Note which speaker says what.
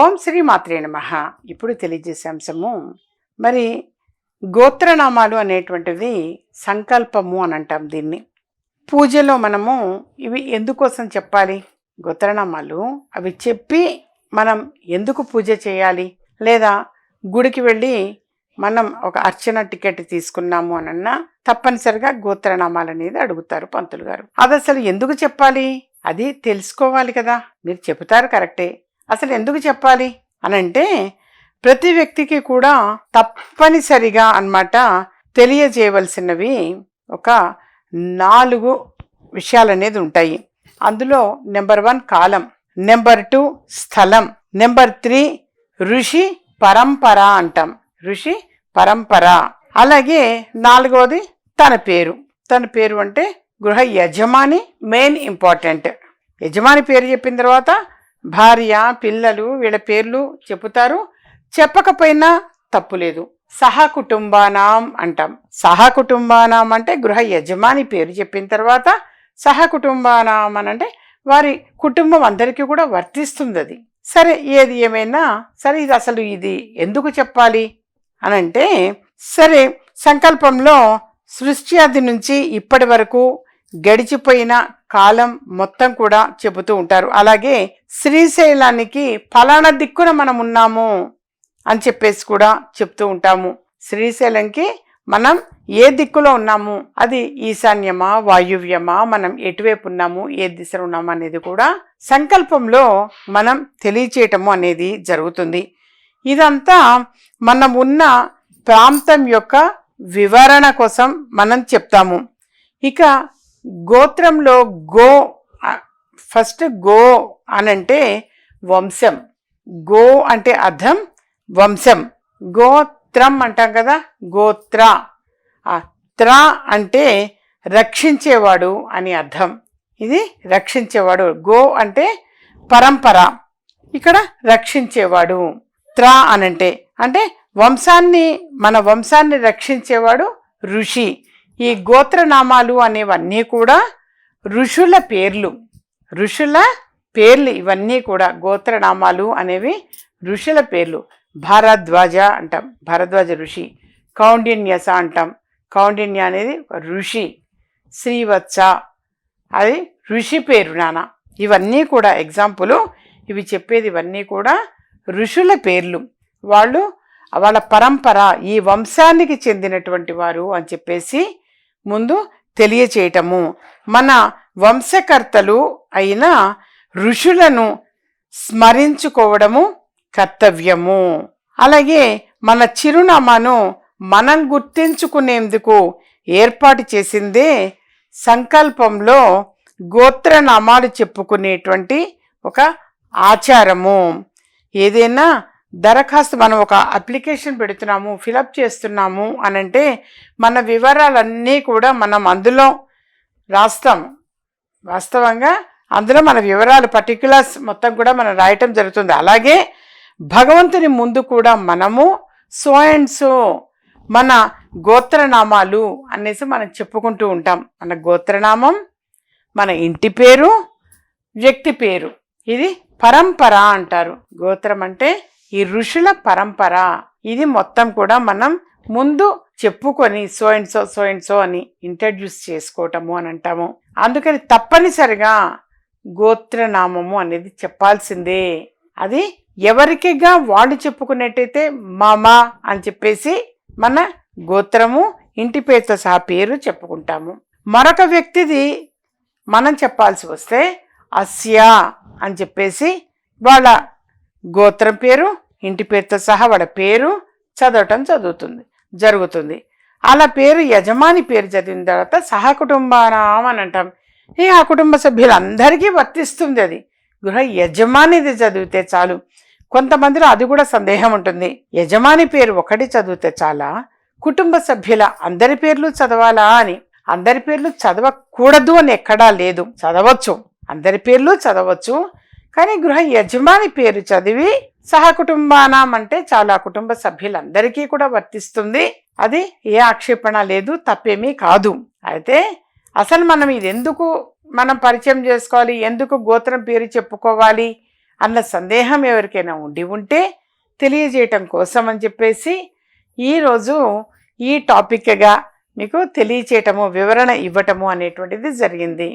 Speaker 1: ఓం శ్రీ మాత్రే నమ. ఇప్పుడు తెలియజేసే అంశము మరి గోత్రనామాలు అనేటువంటిది సంకల్పము అని అంటాం దీన్ని. పూజలో మనము ఇవి ఎందుకోసం చెప్పాలి? గోత్రనామాలు అవి చెప్పి మనం ఎందుకు పూజ చేయాలి? లేదా గుడికి వెళ్ళి మనం ఒక అర్చన టికెట్ తీసుకున్నాము అనన్నా తప్పనిసరిగా గోత్రనామాలు అనేది అడుగుతారు పంతులు గారు. అది అసలు ఎందుకు చెప్పాలి? అది తెలుసుకోవాలి కదా. మీరు చెబుతారు కరెక్టే. అసలు ఎందుకు చెప్పాలి? అని అంటే ప్రతి వ్యక్తికి కూడా తప్పనిసరిగా అన్నమాట తెలియజేయవలసినవి ఒక నాలుగు విషయాలు అనేది ఉంటాయి. అందులో నెంబర్ వన్ కాలం నెంబర్ టూ స్థలం నెంబర్ త్రీ ఋషి పరంపర అంటాం. ఋషి పరంపర. అలాగే నాలుగవది తన పేరు. తన పేరు అంటే గృహ యజమాని మెయిన్ ఇంపార్టెంట్. యజమాని పేరు చెప్పిన తర్వాత భార్య పిల్లలు వీళ్ళ పేర్లు చెబుతారు చెప్పకపోయినా తప్పులేదు సహకుటుంబానాం అంటాం. సహకుటుంబానాం అంటే గృహ యజమాని పేరు చెప్పిన తర్వాత సహకుటుంబానాం అని అంటే వారి కుటుంబం అందరికీ కూడా వర్తిస్తుంది అది. సరే ఏది ఏమైనా సరే ఇది అసలు ఇది ఎందుకు చెప్పాలి? అని అంటే సరే సంకల్పంలో సృష్టి ఆది నుంచి ఇప్పటి వరకు గడిచిపోయిన కాలం మొత్తం కూడా చెబుతూ ఉంటారు. అలాగే శ్రీశైలానికి ఫలానా దిక్కున మనం ఉన్నాము అని చెప్పేసి కూడా చెప్తూ ఉంటాము. శ్రీశైలంకి మనం ఏ దిక్కులో ఉన్నాము? అది ఈశాన్యమా వాయువ్యమా? మనం ఎటువైపు ఉన్నాము? ఏ దిశలో ఉన్నాము అనేది కూడా సంకల్పంలో మనం తెలియచేయటము అనేది జరుగుతుంది. ఇదంతా మనం ఉన్న ప్రాంతం యొక్క వివరణ కోసం మనం చెప్తాము. ఇక గోత్రంలో గో ఫస్ట్ గో అనంటే వంశం. గో అంటే అర్థం వంశం. గోత్రం అంటాం కదా గోత్ర. త్ర అంటే రక్షించేవాడు అని అర్థం. ఇది రక్షించేవాడు. గో అంటే పరంపర. ఇక్కడ రక్షించేవాడు. త్ర అనంటే. అంటే వంశాన్ని మన వంశాన్ని రక్షించేవాడు ఋషి. ఈ గోత్రనామాలు అనేవన్నీ కూడా ఋషుల పేర్లు. ఋషుల పేర్లు ఇవన్నీ కూడా గోత్రనామాలు అనేవి ఋషుల పేర్లు. భారద్వాజ అంటాం. భారద్వాజ ఋషి. కౌండిన్యస అంటాం. కౌండిన్య అనేది ఋషి. శ్రీవత్స. అది ఋషి పేరు నాన్న. ఇవన్నీ కూడా ఎగ్జాంపుల్. ఇవి చెప్పేది ఇవన్నీ కూడా ఋషుల పేర్లు. వాళ్ళు వాళ్ళ పరంపర ఈ వంశానికి చెందినటువంటి వారు అని చెప్పేసి ముందు తెలియచేయటము. మన వంశకర్తలు అయిన ఋషులను స్మరించుకోవడము కర్తవ్యము. అలాగే మన చిరునామాను మనం గుర్తించుకునేందుకు ఏర్పాటు చేసిందే సంకల్పంలో గోత్రనామాలు చెప్పుకునేటువంటి ఒక ఆచారము. ఏదైనా దరఖాస్తు మనం ఒక అప్లికేషన్ పెడుతున్నాము ఫిలప్ చేస్తున్నాము అని అంటే మన వివరాలన్నీ కూడా మనం అందులో రాస్తాము వాస్తవంగా అందులో మన వివరాలు పర్టిక్యులర్స్ మొత్తం కూడా మనం రాయటం జరుగుతుంది. అలాగే భగవంతుని ముందు కూడా మనము సో అండ్ సో మన గోత్రనామాలు అనేసి మనం చెప్పుకుంటూ ఉంటాం. మన గోత్రనామం మన ఇంటి పేరు వ్యక్తి పేరు. ఇది పరంపర అంటారు. గోత్రం అంటే ఈ ఋషుల పరంపర ఇది మొత్తం కూడా మనం ముందు చెప్పుకొని so and so so and so అని ఇంట్రడ్యూస్ చేసుకోవటము అని అంటాము. అందుకని తప్పనిసరిగా గోత్రనామము అనేది చెప్పాల్సిందే. అది ఎవరికిగా వాళ్ళు చెప్పుకునేట్టయితే మామ అని చెప్పేసి మన గోత్రము ఇంటి పేరుతో సహా పేరు చెప్పుకుంటాము. మరొక వ్యక్తిది మనం చెప్పాల్సి వస్తే అస్య అని చెప్పేసి వాళ్ళ గోత్రం పేరు ఇంటి పేరుతో సహా వాళ్ళ పేరు చదవటం చదువుతుంది జరుగుతుంది. అలా పేరు యజమాని పేరు చదివిన తర్వాత సహకుటుంబానాం అని అంటాం. ఈ ఆ కుటుంబ సభ్యులందరికీ వర్తిస్తుంది అది. గృహ యజమానిది చదివితే చాలు. కొంతమందిలో అది కూడా సందేహం ఉంటుంది. యజమాని పేరు ఒకటి చదివితే చాలా కుటుంబ సభ్యుల అందరి పేర్లు చదవాలా అని. అందరి పేర్లు చదవకూడదు అని ఎక్కడా లేదు. చదవచ్చు. అందరి పేర్లు చదవచ్చు. కానీ గృహ యజమాని పేరు చదివి సహకుటుంబానం అంటే చాలా కుటుంబ సభ్యులందరికీ కూడా వర్తిస్తుంది. అది ఏ ఆక్షేపణ లేదు తప్పేమీ కాదు. అయితే అసలు మనం ఇది ఎందుకు మనం పరిచయం చేసుకోవాలి ఎందుకు గోత్రం పేరు చెప్పుకోవాలి అన్న సందేహం ఎవరికైనా ఉండి ఉంటే తెలియజేయటం కోసం అని చెప్పేసి ఈరోజు ఈ టాపిక్గా మీకు తెలియచేయటము వివరణ ఇవ్వటము అనేటువంటిది జరిగింది.